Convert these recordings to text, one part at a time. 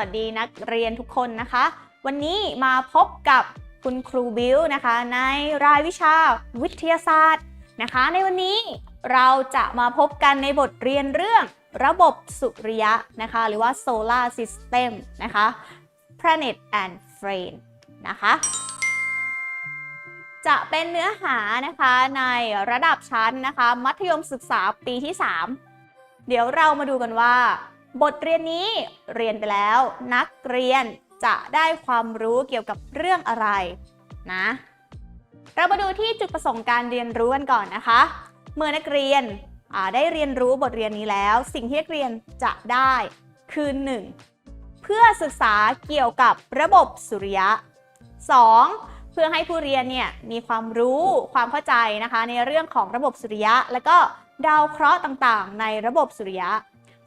สวัสดีนักเรียนทุกคนนะคะ วันนี้มาพบกับคุณครูบิวนะคะ ในรายวิชาวิทยาศาสตร์นะคะ ในวันนี้เราจะมาพบกันในบทเรียนเรื่องระบบสุริยะนะคะ หรือว่า solar system นะคะ planet and friend นะคะ จะเป็นเนื้อหานะคะในระดับชั้นนะคะ มัธยมศึกษาปีที่ 3 เดี๋ยวเรามาดูกันว่า บทเรียนนี้เรียนไปแล้ว นักเรียนจะได้ความรู้เกี่ยวกับเรื่องอะไรนะ เรามาดูที่จุดประสงค์การเรียนรู้กันก่อนนะคะ เมื่อนักเรียนได้เรียนรู้บทเรียนนี้แล้ว สิ่งที่นักเรียนจะได้คือ 1. เพื่อศึกษาเกี่ยวกับระบบสุริยะ 2. เพื่อให้ผู้เรียนเนี่ยมีความรู้ความเข้าใจนะคะ ในเรื่องของระบบสุริยะ และก็ดาวเคราะห์ต่างๆ ในระบบสุริยะ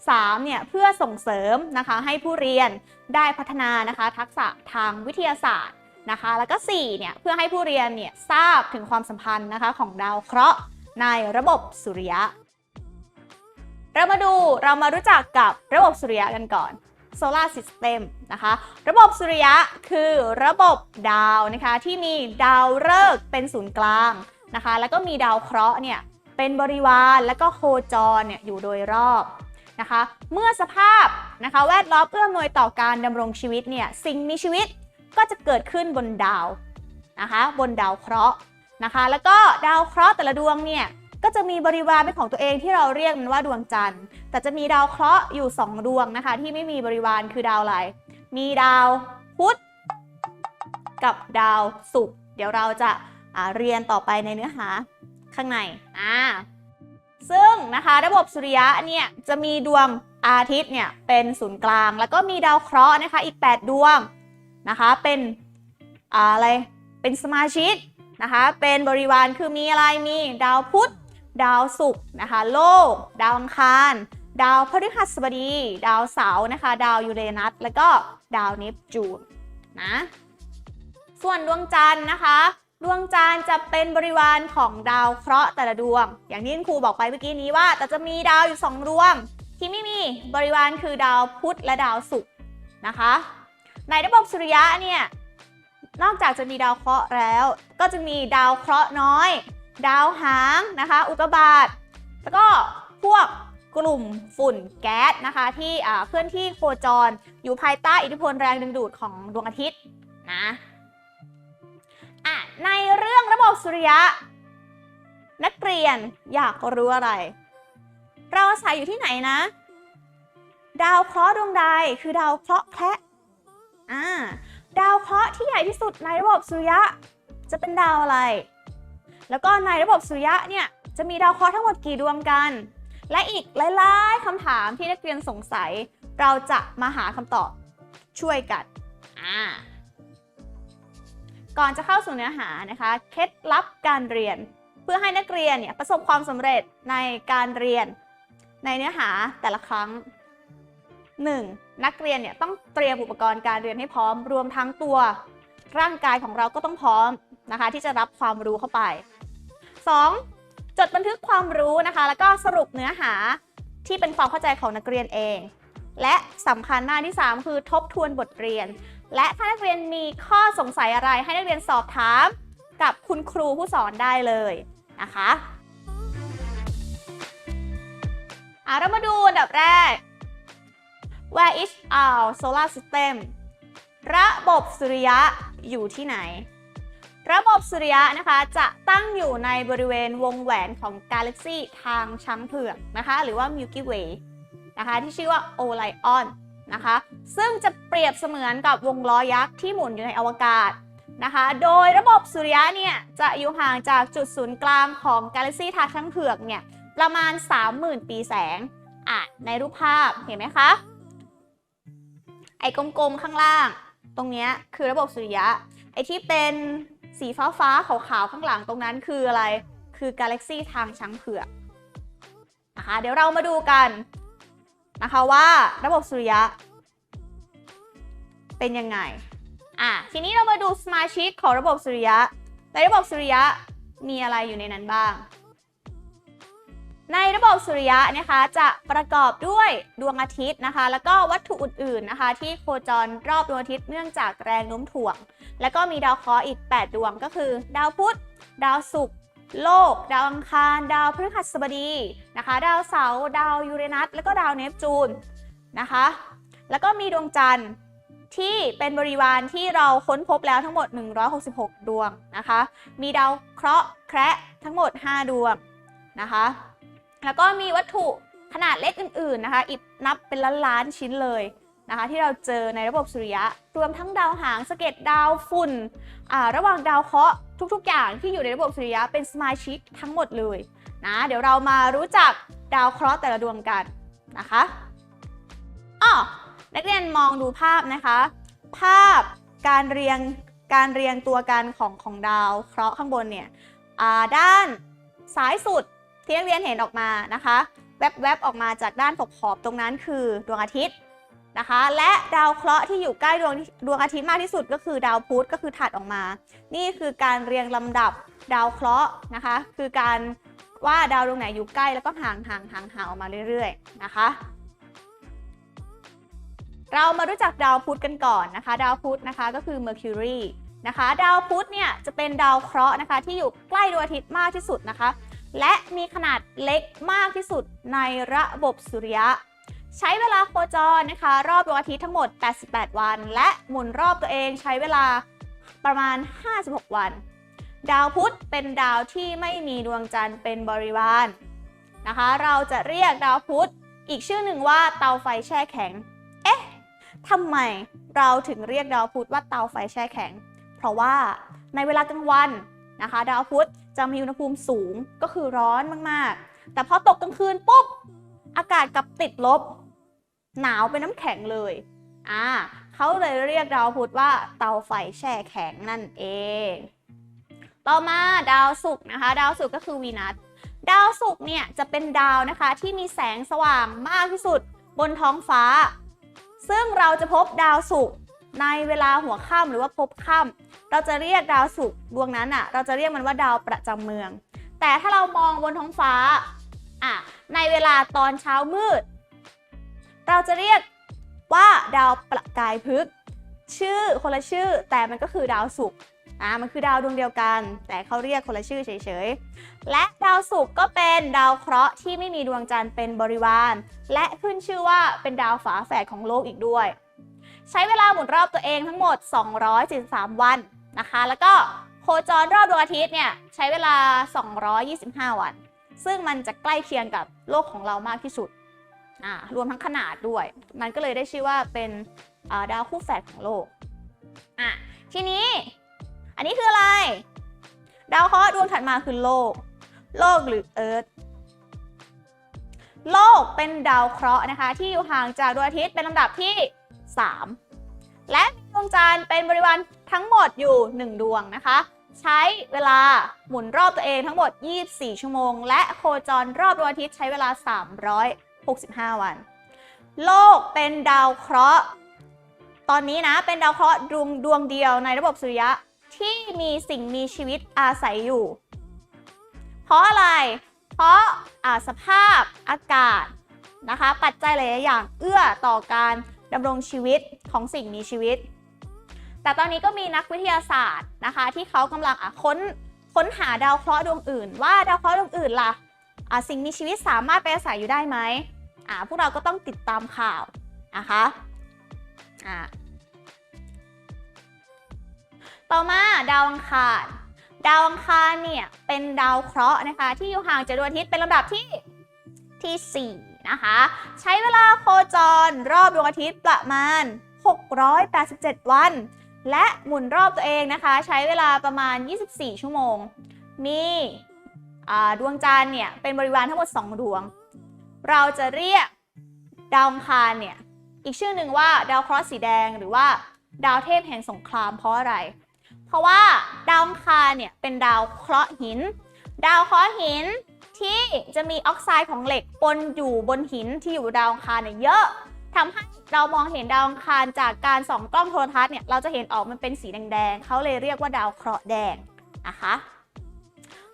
3. เนี่ยเพื่อส่งเสริมนะคะให้ผู้เรียนได้พัฒนานะคะทักษะทางวิทยาศาสตร์นะคะ แล้วก็4เนี่ยเพื่อให้ผู้เรียนเนี่ยทราบถึงความสัมพันธ์นะคะของดาวเคราะห์ในระบบสุริยะ เรามาดูเรามารู้จักกับระบบสุริยะกันก่อน Solar System นะคะ ระบบสุริยะคือระบบดาวนะคะที่มีดาวฤกษ์เป็นศูนย์กลางนะคะ แล้วก็มีดาวเคราะห์เนี่ยเป็นบริวารแล้วก็โคจรเนี่ยอยู่โดยรอบ นะคะ เมื่อสภาพนะคะแวดล้อมเอื้ออำนวยต่อการดำรงชีวิตเนี่ยสิ่งมีชีวิตก็จะเกิดขึ้นบนดาวนะคะบนดาวเคราะห์นะคะ แล้วก็ดาวเคราะห์แต่ละดวงเนี่ยก็จะมีบริวารเป็นของตัวเองที่เราเรียกมันว่าดวงจันทร์ แต่จะมีดาวเคราะห์อยู่ 2 ดวงนะคะ ที่ไม่มีบริวารคือดาวอะไร มีดาวพุธกับดาวศุกร์เดี๋ยวเราจะเรียนต่อไปในเนื้อหาข้างในอ่า ซึ่งนะคะระบบสุริยะเนี่ยจะมีดวงอาทิตย์เนี่ยเป็นศูนย์กลาง แล้วก็มีดาวเคราะห์นะคะอีก 8 ดวงนะคะเป็นอะไรเป็นสมาชิกนะคะเป็นบริวารคือมีอะไรมีดาวพุธ ดาวศุกร์นะคะโลก ดาวอังคาร ดาวพฤหัสบดี ดาวเสาร์นะคะดาวยูเรนัสแล้วก็ดาวเนปจูนนะส่วนดวงจันทร์นะคะ ดวงจันทร์จะเป็นบริวารของดาวเคราะห์แต่ละดวง อย่างที่คุณครูบอกไปเมื่อกี้นี้ว่า แต่จะมีดาวอยู่ 2 ดวง ที่ไม่มีบริวารคือดาวพุธและดาวศุกร์นะคะ ในระบบสุริยะเนี่ย นอกจากจะมีดาวเคราะห์แล้ว ก็จะมีดาวเคราะห์น้อย ดาวหางนะคะ อุกกาบาตแล้วก็พวกกลุ่มฝุ่นแก๊สนะคะ ที่อ่าเคลื่อนที่โคจรอยู่ภายใต้อิทธิพลแรงดึงดูดของดวงอาทิตย์นะ อะในเรื่องระบบสุริยะ นักเรียนอยากรู้อะไร เราอาศัยอยู่ที่ไหนนะ ดาวเคราะห์ดวงใดคือดาวเคราะห์แคะอ่าดาวเคราะห์ที่ใหญ่ที่สุดในระบบสุริยะ จะเป็นดาวอะไร แล้วก็ในระบบสุริยะเนี่ยจะมีดาวเคราะห์ทั้งหมดกี่ดวงกัน และอีกหลายๆคำถามที่นักเรียนสงสัย เราจะมาหาคำตอบช่วยกันอ่า ก่อนจะเข้าสู่เนื้อหานะคะ เคล็ดลับการเรียน เพื่อให้นักเรียนเนี่ยประสบความสำเร็จในการเรียน ในเนื้อหาแต่ละครั้ง 1. นักเรียนเนี่ยต้องเตรียมอุปกรณ์การเรียนให้พร้อม รวมทั้งตัวร่างกายของเราก็ต้องพร้อมนะคะ ที่จะรับความรู้เข้าไป 2. จดบันทึกความรู้นะคะ แล้วก็สรุปเนื้อหาที่เป็นความเข้าใจของนักเรียนเอง และสำคัญหน้าที่ 3 คือทบทวนบทเรียน และถ้านักเรียนมีข้อสงสัยอะไรให้นักเรียนสอบถามกับคุณครูผู้สอนได้เลยนะคะอะเรามาดูอันดับแรก Where is our solar system ระบบสุริยะอยู่ที่ไหน ระบบสุริยะนะคะจะตั้งอยู่ในบริเวณวงแหวนของกาแล็กซีทางช้างเผือกนะคะ หรือว่า Milky Way นะคะที่ชื่อว่า Orion นะคะ ซึ่งจะเปรียบเสมือนกับวงล้อยักษ์ที่หมุนอยู่ในอวกาศนะคะ โดยระบบสุริยะเนี่ยจะอยู่ห่างจากจุดศูนย์กลางของกาแล็กซีทางช้างเผือกเนี่ยประมาณ 30,000 ปีแสงอะในรูปภาพเห็นไหมคะ ไอ้กลมๆข้างล่าง ตรงเนี้ยคือระบบสุริยะ ไอ้ที่เป็นสีฟ้าฟ้าๆขาวๆข้างหลังตรงนั้นคืออะไร คือกาแล็กซีทางช้างเผือกนะคะ เดี๋ยวเรามาดูกัน นะคะว่าระบบสุริยะ เป็นยังไงอะทีนี้เรามาดูสมาชิกของระบบสุริยะ ในระบบสุริยะมีอะไรอยู่ในนั้นบ้าง ในระบบสุริยะนะคะจะประกอบด้วยดวงอาทิตย์นะคะ แล้วก็วัตถุอื่นๆนะคะ ที่โคจรรอบดวงอาทิตย์เนื่องจากแรงโน้มถ่วง แล้วก็มีดาวเคราะห์อีก 8 ดวงก็คือ ดาวพุธ ดาวศุกร์ โลก ดาวอังคาร ดาวพฤหัสบดีนะคะ ดาวเสาร์ดาวยูเรนัส แล้วก็ดาวเนปจูนนะคะ แล้วก็มีดวงจันทร์ที่เป็นบริวารที่เราค้นพบแล้วทั้งหมด 166 ดวงนะคะ มีดาวเคราะห์แคระทั้งหมด 5 ดวงนะคะ แล้วก็มีวัตถุขนาดเล็กอื่นๆนะคะอีกนับเป็นล้านๆชิ้นเลยนะคะที่เราเจอในระบบสุริยะ รวมทั้งดาวหางสะเก็ดดาวฝุ่นระหว่างดาวเคราะห์ ทุกๆ อย่างที่อยู่ในระบบสุริยะเป็นสมาชิกทั้งหมดเลยนะเดี๋ยวเรามารู้จักดาวเคราะห์แต่ละดวงกันนะคะอ้อนักเรียนมองดูภาพนะคะ ภาพการเรียงการเรียงตัวกันของของดาวเคราะห์ข้างบนเนี่ยด้านซ้ายสุดที่นักเรียนเห็นออกมานะคะ แวบๆออกมาจากด้านขอบๆตรงนั้นคือดวงอาทิตย์ นะคะ และดาวเคราะห์ที่อยู่ใกล้ดวงดวงอาทิตย์มากที่สุดก็คือดาวพุธก็คือถัดออกมา นี่คือการเรียงลำดับดาวเคราะห์นะคะ คือการว่าดาวดวงไหนอยู่ใกล้แล้วก็ห่างห่างห่างห่างออกมาเรื่อยๆนะคะ เรามารู้จักดาวพุธกันก่อนนะคะ ดาวพุธนะคะก็คือ Mercury นะคะ ดาวพุธเนี่ยจะเป็นดาวเคราะห์นะคะ ที่อยู่ใกล้ดวงอาทิตย์มากที่สุดนะคะ และมีขนาดเล็กมากที่สุดในระบบสุริยะ ใช้เวลาโคจรนะคะ รอบดวงอาทิตย์ทั้งหมด 88 วัน และหมุนรอบตัวเองใช้เวลาประมาณ 56 วัน ดาวพุธเป็นดาวที่ไม่มีดวงจันทร์เป็นบริวารนะคะ เราจะเรียกดาวพุธอีกชื่อหนึ่งว่าเตาไฟแช่แข็ง เอ๊ะทำไมเราถึงเรียกดาวพุธว่าเตาไฟแช่แข็ง เพราะว่าในเวลากลางวันนะคะ ดาวพุธจะมีอุณหภูมิสูงก็คือร้อนมากๆ แต่พอตกกลางคืนปุ๊บอากาศกลับติดลบ หนาวเป็นน้ำแข็งเลย อ่าเขาเลยเรียกดาวพุธว่าเตาไฟแช่แข็งนั่นเอง ต่อมาดาวศุกร์นะคะ ดาวศุกร์ก็คือวีนัส ดาวศุกร์เนี่ยจะเป็นดาวนะคะที่มีแสงสว่างมากที่สุดบนท้องฟ้า ซึ่งเราจะพบดาวศุกร์ในเวลาหัวค่ำหรือว่าพบค่ำเราจะเรียกดาวศุกร์ดวงนั้นอะ เราจะเรียกมันว่าดาวประจำเมือง แต่ถ้าเรามองบนท้องฟ้าอะในเวลาตอนเช้ามืด เราจะเรียกว่าดาวประกายพฤกษ์ชื่อคนละชื่อแต่มันก็คือดาวศุกร์อ่ามันคือดาวดวงเดียวกัน แต่เขาเรียกคนละชื่อเฉยๆ และดาวศุกร์ก็เป็นดาวเคราะห์ที่ไม่มีดวงจันทร์เป็นบริวาร และขึ้นชื่อว่าเป็นดาวฝาแฝดของโลกอีกด้วย ใช้เวลาหมุนรอบตัวเองทั้งหมด273วันนะคะ แล้วก็โคจรรอบดวงอาทิตย์เนี่ยใช้เวลา 225 วัน ซึ่งมันจะใกล้เคียงกับโลกของเรามากที่สุด รวมทั้งขนาดด้วย มันก็เลยได้ชื่อว่าเป็นาดาวคู่แฝดของโลกอะทีนี้ อันนี้คืออะไร ดาวเคราะห์ดวงถัดมาคือโลก โลกหรือเอิร์ธโลกเป็นดาวเคราะห์นะคะ ที่อยู่ห่างจากดวงอาทิตย์เป็นลำดับที่ 3 และมีดวงจันทร์เป็นบริวารทั้งหมดอยู่ 1 ดวงนะคะ ใช้เวลาหมุนรอบตัวเองทั้งหมด 24 ชั่วโมง และโคจรรอบดวงอาทิตย์ใช้เวลา 365 วัน โลกเป็นดาวเคราะห์ ตอนนี้นะเป็นดาวเคราะห์ดวงดวงเดียวในระบบสุริยะที่มีสิ่งมีชีวิตอาศัยอยู่ เพราะอะไร เพราะอาสภาพอากาศนะคะ ปัจจัยหลายๆอย่างเอื้อต่อการดำรงชีวิตของสิ่งมีชีวิต แต่ตอนนี้ก็มีนักวิทยาศาสตร์นะคะ ที่เขากำลังค้นค้นหาดาวเคราะห์ดวงอื่น ว่าดาวเคราะห์ดวงอื่นละ่ะ สิ่งมีชีวิตสามารถไปอาศัยอยู่ได้ไหมพวกเราก็ต้องติดตามข่าวนะคะต่อมาดาวอังคารดาวอังคารเนี่ยเป็นดาวเคราะห์นะคะ ที่อยู่ห่างจากดวงอาทิตย์เป็นลำดับที่ที่4นะคะใช้เวลาโคจรรอบดวงอาทิตย์ประมาณ 687 วัน และหมุนรอบตัวเองนะคะ ใช้เวลาประมาณ 24 ชั่วโมง มี ดวงจันทร์เนี่ยเป็นบริวารทั้งหมด 2 ดวง เราจะเรียกดาวคารเนี่ยอีกชื่อหนึ่งว่าดาวเคราะห์สีแดงหรือว่าดาวเทพแห่งสงครามเพราะอะไร เพราะว่าดาวคารเนี่ยเป็นดาวเคราะห์หิน ดาวเคราะห์หินที่จะมีออกไซด์ของเหล็กปนอยู่บนหินที่อยู่ดาวคารเนี่ยเยอะทำให้เรามองเห็นดาวคารจากการส่องกล้องโทรทัศน์เนี่ยเราจะเห็นออกมันเป็นสีแดงๆเขาเลยเรียกว่าดาวเคราะห์แดงนะคะ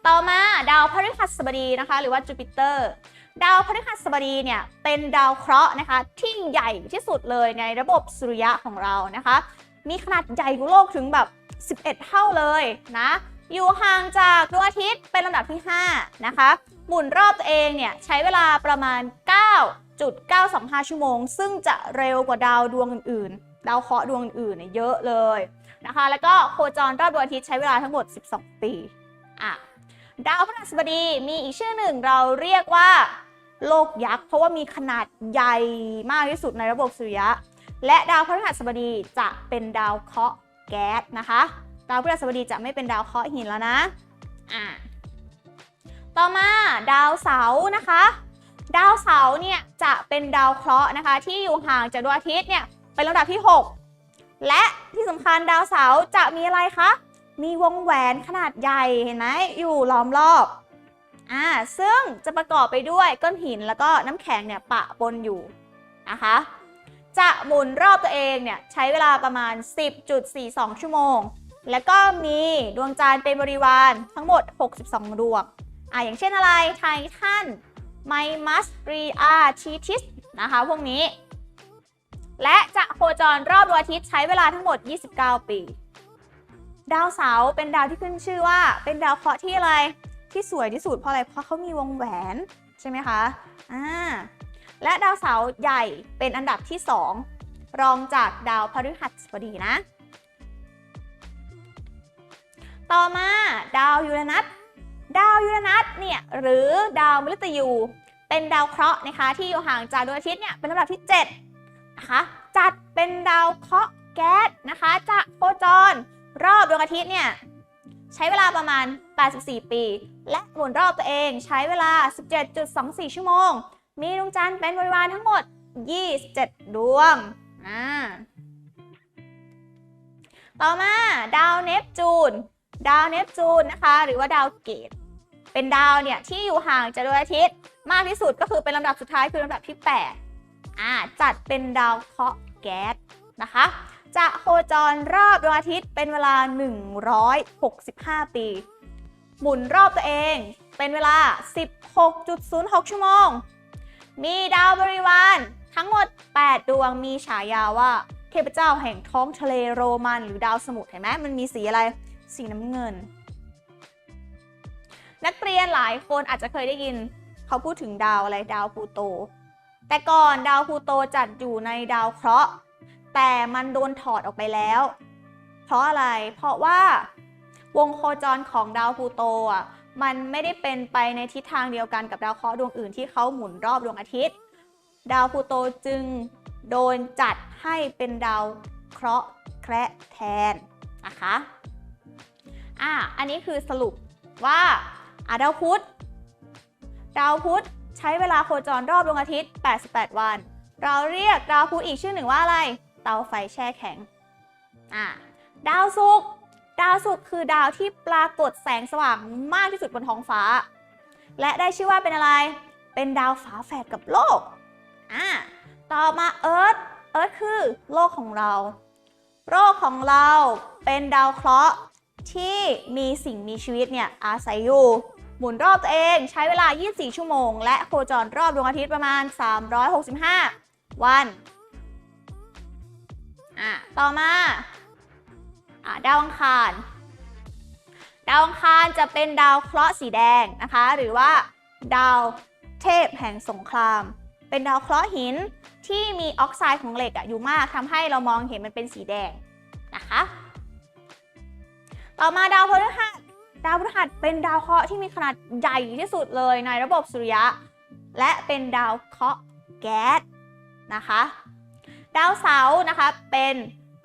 ต่อมาดาวพฤหัสบดีนะคะ หรือว่าจูปิเตอร์ ดาวพฤหัสบดีเนี่ยเป็นดาวเคราะห์นะคะ ที่ใหญ่ที่สุดเลยในระบบสุริยะของเรานะคะ มีขนาดใหญ่กว่าโลกถึงแบบ 11 เท่าเลยนะ อยู่ห่างจากดวงอาทิตย์เป็นลำดับที่ 5 นะคะ หมุนรอบตัวเองเนี่ยใช้เวลาประมาณ 9.925 ชั่วโมง ซึ่งจะเร็วกว่าดาวดวงอื่นๆ ดาวเคราะห์ดวงอื่นๆเนี่ยเยอะเลยนะคะ แล้วก็โคจรรอบดวงอาทิตย์ใช้เวลาทั้งหมด 12 ปีอะ ดาวพฤหัสบดีมีอีกชื่อหนึ่งเราเรียกว่าโลกยักษ์เพราะว่ามีขนาดใหญ่มากที่สุดในระบบสุริยะ และดาวพฤหัสบดีจะเป็นดาวเคราะห์แก๊สนะคะ ดาวพฤหัสบดีจะไม่เป็นดาวเคราะห์หินแล้วนะอะต่อมาดาวเสาร์นะคะ ดาวเสาร์เนี่ยจะเป็นดาวเคราะห์นะคะ ที่อยู่ห่างจากดวงอาทิตย์เนี่ยเป็นลำดับที่ 6 และที่สำคัญดาวเสาร์จะมีอะไรคะ มีวงแหวนขนาดใหญ่เห็นไหมอยู่ล้อมรอบอ่าซึ่งจะประกอบไปด้วยก้อนหินแล้วก็น้ำแข็งเนี่ยปะปนอยู่นะคะจะหมุนรอบตัวเองเนี่ยใช้เวลาประมาณ 10.42 ชั่วโมง แล้วก็มีดวงจันทร์เป็นบริวารทั้งหมด 62 ดวงอะอย่างเช่นอะไรไททันไมมัสรีอาชีทิสนะคะพวกนี้ และจะโคจรรอบดวงอาทิตย์ใช้เวลาทั้งหมด 29 ปี ดาวเสาร์เป็นดาวที่ขึ้นชื่อว่า เป็นดาวเคราะห์ที่อะไรที่สวยที่สุดเพราะอะไรเพราะเขามีวงแหวนใช่ไหมคะอ่าและดาวเสาร์ใหญ่เป็นอันดับที่ 2 รองจากดาวพฤหัสบดีนะ ต่อมาดาวยูเรนัสดาวยูเรนัสเนี่ยหรือดาวมฤตยูเป็นดาวเคราะห์นะคะที่อยู่ห่างจากดวงอาทิตย์เนี่ยเป็นลำดับที่7นะคะจัดเป็นดาวเคราะห์แก๊สนะคะจะโคจร รอบดวงอาทิตย์เนี่ยใช้เวลาประมาณ 84 ปี และหมุนรอบตัวเองใช้เวลา 17.24 ชั่วโมง มีดวงจันทร์เป็นบริวารทั้งหมด 27 ดวงอ่าต่อมาดาวเนปจูน ดาวเนปจูนนะคะ หรือว่าดาวเกต เป็นดาวเนี่ยที่อยู่ห่างจากดวงอาทิตย์ มากที่สุดก็คือเป็นลำดับสุดท้ายคือลำดับที่ 8 อ่าจัดเป็นดาวเคราะห์แก๊สนะคะ จะโคจรรอบดวงอาทิตย์เป็นเวลา 165 ปี หมุนรอบตัวเองเป็นเวลา 16.06 ชั่วโมง มีดาวบริวารทั้งหมด 8 ดวงมีฉายาว่า เทพเจ้าแห่งท้องทะเลโรมันหรือดาวสมุทรเห็นไหมมันมีสีอะไร สีน้ำเงิน นักเรียนหลายคนอาจจะเคยได้ยิน เขาพูดถึงดาวอะไรดาวพลูโต แต่ก่อนดาวพลูโตจัดอยู่ในดาวเคราะห์ แต่มันโดนถอดออกไปแล้ว เพราะอะไร เพราะว่าวงโคจรของดาวพลูโตอะมันไม่ได้เป็นไปในทิศทางเดียวกันกับดาวเคราะห์ดวงอื่นที่เขาหมุนรอบดวงอาทิตย์ ดาวพลูโตจึงโดนจัดให้เป็นดาวเคราะห์แคระแทนนะคะอะอันนี้คือสรุปว่าอะดาวพุธดาวพุธใช้เวลาโคจรรอบดวงอาทิตย์ 88 วัน เราเรียกดาวพุธอีกชื่อหนึ่งว่าอะไร เตาไฟแช่แข็งอะดาวศุกร์ดาวศุกร์คือดาวที่ปรากฏแสงสว่างมากที่สุดบนท้องฟ้า และได้ชื่อว่าเป็นอะไร เป็นดาวฝาแฝดกับโลกอะต่อมาเอิร์ธเอิร์ธคือโลกของเรา โลกของเราเป็นดาวเคราะห์ที่มีสิ่งมีชีวิตเนี่ยอาศัยอยู่ หมุนรอบตัวเองใช้เวลา 24 ชั่วโมง และโคจรรอบดวงอาทิตย์ประมาณ 365 วัน อะต่อมาอะดาวอังคาร ดาวอังคารจะเป็นดาวเคราะห์สีแดงนะคะ หรือว่า ดาวเทพแห่งสงคราม เป็นดาวเคราะห์หินที่มีออกไซด์ของเหล็กอะอยู่มากทำให้เรามองเห็นมันเป็นสีแดงนะคะ ต่อมาดาวพฤหัสดาวพฤหัสเป็นดาวเคราะห์ที่มีขนาดใหญ่ที่สุดเลยในระบบสุริยะ และเป็นดาวเคราะห์แก๊สนะคะ ดาวเสาร์นะคะเป็น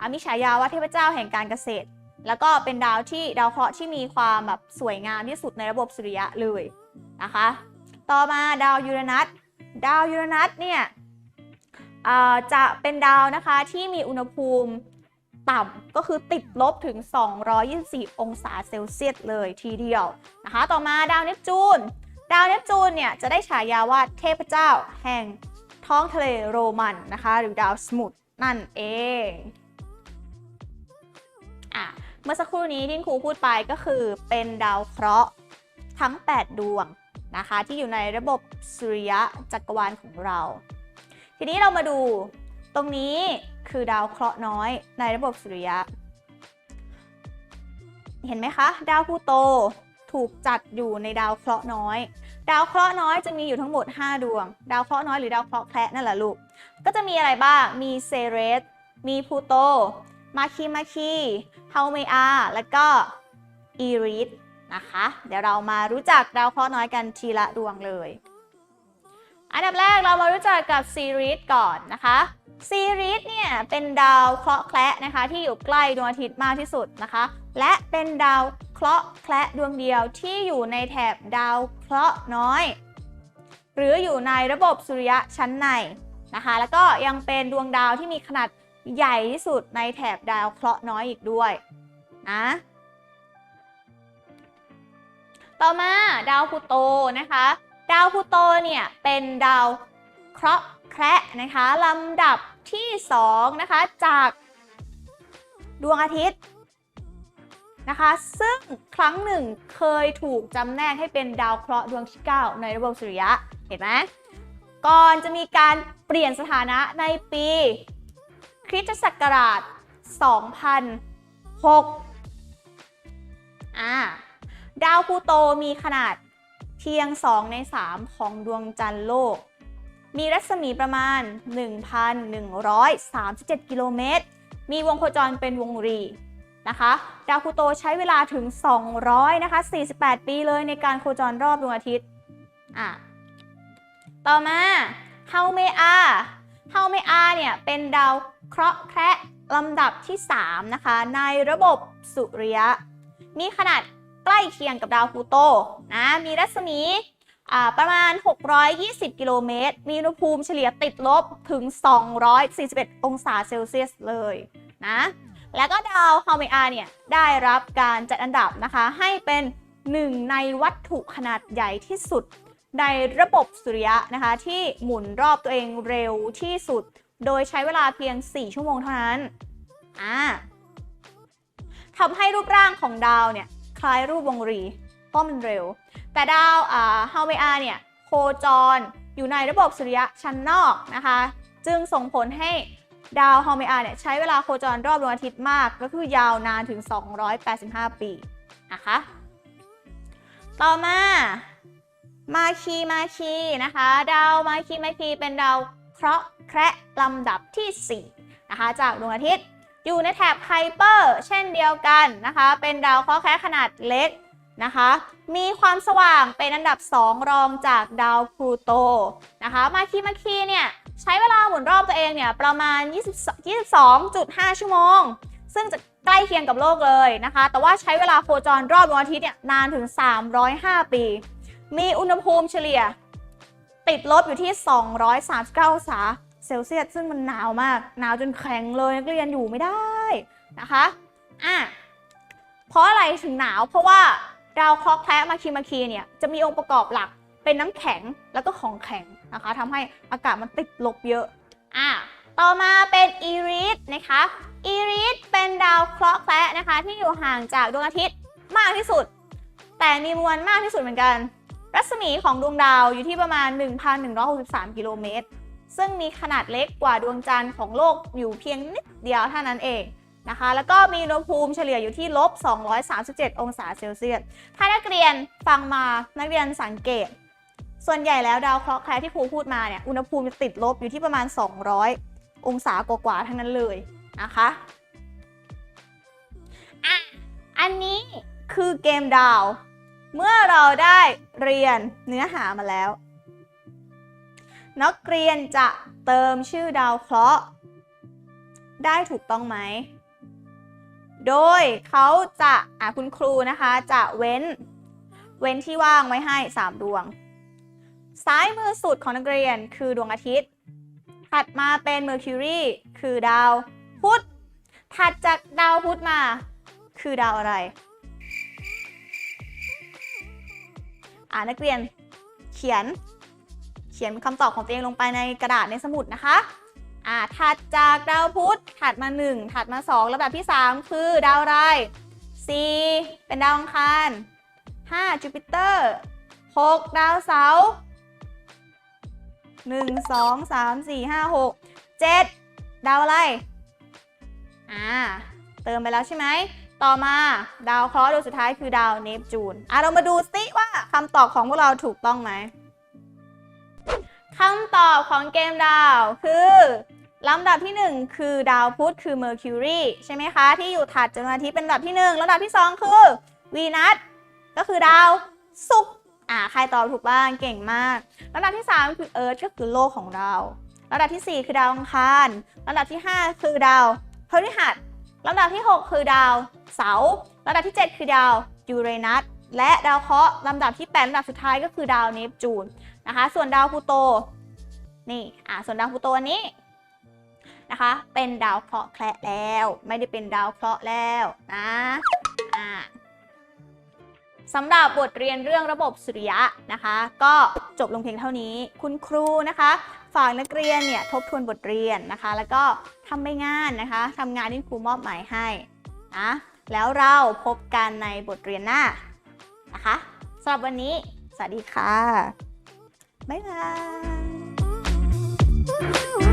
อมิฉายาว่าเทพเจ้าแห่งการเกษตร แล้วก็เป็นดาวที่ดาวเคราะห์ที่มีความแบบสวยงามที่สุดในระบบสุริยะเลยนะคะ ต่อมาดาวยูเรนัสดาวยูเรนัสเนี่ยจะเป็นดาวนะคะที่มีอุณหภูมิต่ำก็คือติดลบถึง 224 องศาเซลเซียสเลยทีเดียวนะคะ ต่อมาดาวเนปจูน ดาวเนปจูนเนี่ยจะได้ฉายาว่าเทพเจ้าแห่ง ท้องทะเลโรมันนะคะ หรือดาวสมุทรนั่นเองอะเมื่อสักครู่นี้ที่ครูพูดไปก็คือเป็นดาวเคราะห์ทั้ง 8 ดวงนะคะ ที่อยู่ในระบบสุริยะจักรวาลของเรา ทีนี้เรามาดูตรงนี้คือดาวเคราะห์น้อยในระบบสุริยะ เห็นไหมคะ ดาวพลูโตถูกจัดอยู่ในดาวเคราะห์น้อย ดาวเคราะห์น้อยจะมีอยู่ทั้งหมด 5 ดวง ดาวเคราะห์น้อยหรือดาวเคราะห์แคระนั่นแหละลูก ก็จะมีอะไรบ้าง มีเซเรส มีพูโต มาคีมาคีเฮาเมอาแล้วก็อีริสนะคะ เดี๋ยวเรามารู้จักดาวเคราะห์น้อยกันทีละดวงเลย อันดับแรกเรามารู้จักกับซีรีสก่อนนะคะซีรีสเนี่ยเป็นดาวเคราะห์แคระนะคะที่อยู่ใกล้ดวงอาทิตย์มากที่สุดนะคะ และเป็นดาว เคราะห์แคระดวงเดียวที่อยู่ในแถบดาวเคราะห์น้อย หรืออยู่ในระบบสุริยะชั้นในนะคะ แล้วก็ยังเป็นดวงดาวที่มีขนาดใหญ่ที่สุดในแถบดาวเคราะห์น้อยอีกด้วยนะต่อมาดาวพลูโตนะคะ ดาวพลูโตเนี่ยเป็นดาวเคราะห์แคระนะคะลำดับที่2นะคะจากดวงอาทิตย์ นะคะ ซึ่งครั้งหนึ่งเคยถูกจำแนกให้เป็นดาวเคราะห์ดวงที่ 9 ในระบบสุริยะ เห็นไหมก่อนจะมีการเปลี่ยนสถานะในปี คริสตศักราช 2006 อ่า ดาวพลูโตมีขนาดเพียง 2 ใน 3 ของดวงจันทร์โลก มีรัศมีประมาณ 1,137 กิโลเมตร มีวงโคจรเป็นวงรี นะคะ ดาวพลูโตใช้เวลาถึง 200นะคะ48 ปีเลยในการโคจรรอบดวงอาทิตย์อะต่อมาเฮาเมอาเฮาเมอาเนี่ยเป็นดาวเคราะห์แคระลำดับที่ 3 นะคะ ในระบบสุริยะ มีขนาดใกล้เคียงกับดาวพลูโตนะมีรัศมีประมาณ 620 กิโลเมตร มีอุณหภูมิเฉลี่ยติดลบถึง 241 องศาเซลเซียสเลยนะ แล้วก็ดาวฮาเมอาเนี่ยได้รับการจัดอันดับนะคะ ให้เป็นหนึ่งในวัตถุขนาดใหญ่ที่สุด ในระบบสุริยะนะคะ ที่หมุนรอบตัวเองเร็วที่สุด โดยใช้เวลาเพียง 4 ชั่วโมงเท่านั้นอ่าทำให้รูปร่างของดาวเนี่ยคล้ายรูปวงรีเพราะมันเร็ว แต่ดาวอ่าฮาเมอาเนี่ยโคจรอยู่ในระบบสุริยะชั้นนอกนะคะ จึงส่งผลให้ ดาวฮาเมอาเนี่ยใช้เวลาโคจรรอบดวงอาทิตย์มาก ก็คือยาวนานถึง 285 ปีนะคะ ต่อมามาคีมาคีนะคะ ดาวมาคีมาคีเป็นดาวเคราะห์แคระลำดับที่ 4 นะคะ จากดวงอาทิตย์อยู่ในแถบไฮเปอร์เช่นเดียวกันนะคะ เป็นดาวเคราะห์แคระขนาดเล็กนะคะ มีความสว่างเป็นอันดับ 2 รองจากดาวพลูโตนะคะ มาคีมาคีเนี่ย ใช้เวลาหมุนรอบตัวเองเนี่ยประมาณ20 22.5 ชั่วโมง ซึ่งจะใกล้เคียงกับโลกเลยนะคะ แต่ว่าใช้เวลาโคจรรอบดวงอาทิตย์เนี่ยนานถึง 305 ปี มีอุณหภูมิเฉลี่ย ติดลบอยู่ที่ 239องศาเซลเซียส ซึ่งมันหนาวมาก หนาวจนแข็งเลยนักเรียนอยู่ไม่ได้นะคะอะเพราะอะไรถึงหนาว เพราะว่าดาวเคราะห์แคระมาคีมาคีเนี่ยจะมีองค์ประกอบหลัก เป็นน้ำแข็งแล้วก็ของแข็งนะคะทำให้อากาศมันติดลบเยอะอะต่อมาเป็นอีริสนะคะอีริสเป็นดาวเคราะห์แคระนะคะที่อยู่ห่างจากดวงอาทิตย์มากที่สุด แต่มีมวลมากที่สุดเหมือนกัน รัศมีของดวงดาวอยู่ที่ประมาณ 1,163 กิโลเมตร ซึ่งมีขนาดเล็กกว่าดวงจันทร์ของโลกอยู่เพียงนิดเดียวเท่านั้นเองนะคะ แล้วก็มีอุณหภูมิเฉลี่ยอยู่ที่ลบ 237 องศาเซลเซียส ถ้านักเรียนฟังมา นักเรียนสังเกต ส่วนใหญ่แล้วดาวเคราะห์แคระที่ครูพูดมาเนี่ยอุณหภูมิจะติดลบอยู่ที่ประมาณ 200 องศากว่าๆทั้งนั้นเลยนะคะอะอันนี้คือเกมดาว เมื่อเราได้เรียนเนื้อหามาแล้ว นักเรียนจะเติมชื่อดาวเคราะห์ได้ถูกต้องไหม โดยเขาจะอะคุณครูนะคะจะเว้น เว้นที่ว่างไว้ให้ 3 ดวง ซ้ายมือสุดของนักเรียนคือดวงอาทิตย์ ถัดมาเป็น Mercury คือดาวพุธ ถัดจากดาวพุธมา คือดาวอะไร อ่านักเรียนเขียน เขียนคำตอบของตัวเองลงไปในกระดาษในสมุดนะคะ อ่า ถัดจากดาวพุธ ถัดมา 1 ถัดมา2แล้วแบบที่ 3 คือดาวอะไร 4 เป็นดาวอังคาร 5 จูปิเตอร์ 6 ดาวเสาร์ 1 2 3 4 5 6 7 ดาวอะไร อ่า เติมไปแล้วใช่ไหม ต่อมาดาวเคราะห์ดวงสุดท้ายคือดาวเนปจูน อะ เรามาดูสิว่าคำตอบของพวกเราถูกต้องไหมคำตอบของเกมดาวคือลำดับที่ 1 คือดาวพุธคือ Mercury ใช่ไหมคะ ที่อยู่ถัดจากดวงอาทิตย์เป็นลำดับที่ 1ลำดับที่ 2 คือวีนัสก็คือดาวศุกร์ อ่าใครตอบถูกบ้างเก่งมากลำดับที่ 3 คือเอิร์ธก็คือโลกของเราลำดับทีสี่ 4 คือดาวอังคารลำดับที่ 5 คือดาวพฤหัสลำดับที่ 6 คือดาวเสาร์ลำดับที่ 7 คือดาวยูเรนัสและดาวเคราะห์ลำดับที่8ลำดับสุดท้ายก็คือดาวเนปจูนนะคะ ส่วนดาวพลูโตนี่อ่าส่วนดาวพลูโตอันนี้นะคะ เป็นดาวเคราะห์แคระแล้ว ไม่ได้เป็นดาวเคราะห์แล้วนะอ่า สำหรับบทเรียนเรื่องระบบสุริยะนะคะ ก็จบลงเพียงเท่านี้ คุณครูนะคะฝากนักเรียนเนี่ยทบทวนบทเรียนนะคะ แล้วก็ทำใบงานนะคะทำงานที่ครูมอบหมายให้นะแล้วเราพบกันในบทเรียนหน้านะคะสำหรับวันนี้ สวัสดีค่ะ บ๊ายบาย